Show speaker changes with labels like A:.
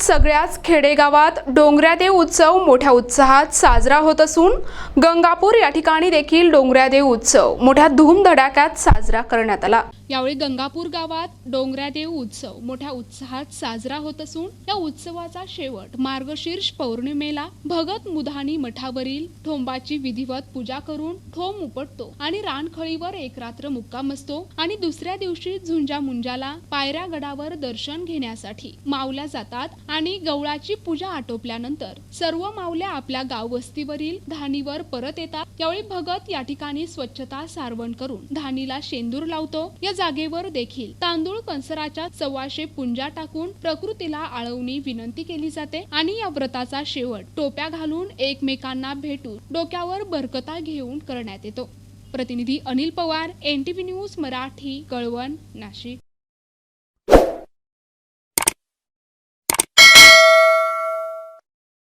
A: सगळ्याच खेडेगावात डोंगऱ्यादेव उत्सव मोठ्या उत्साहात साजरा होत असून गंगापूर या ठिकाणी देखील डोंगऱ्यादेव उत्सव मोठ्या धूमधडाक्यात साजरा करण्यात आला. यावेळी गंगापूर गावात डोंगऱ्यादेव उत्सव मोठ्या उत्साहात साजरा होत असून या उत्सवाचा शेवट मार्गशीर्ष पौर्णिमेला भगत मुधानी मठावरील ठोंबाची विधिवत पूजा करून ठोंब उपटतो आणि रानखळीवर एक रात्र मुक्काम असतो आणि दुसऱ्या दिवशी झुंजा मुंजाला पायऱ्या गडावर दर्शन घेण्यासाठी केल्या जातात आणि गवळाची पूजा आटोपल्यानंतर सर्व मावल्या आपल्या गाववस्तीवरील धानीवर परत येतात. यावेळी भगत या ठिकाणी स्वच्छता सारवण करून धानीला शेंदूर लावतो. या जागेवर देखील तांदूळ कंसराच्या सव्वाशे पुंजा टाकून प्रकृतीला आळवणी विनंती केली जाते आणि या व्रताचा शेवट टोप्या घालून एकमेकांना भेटून डोक्यावर बरकता घेऊन करण्यात येतो. प्रतिनिधी अनिल पवार एनटीव्ही न्यूज मराठी कळवण नाशिक.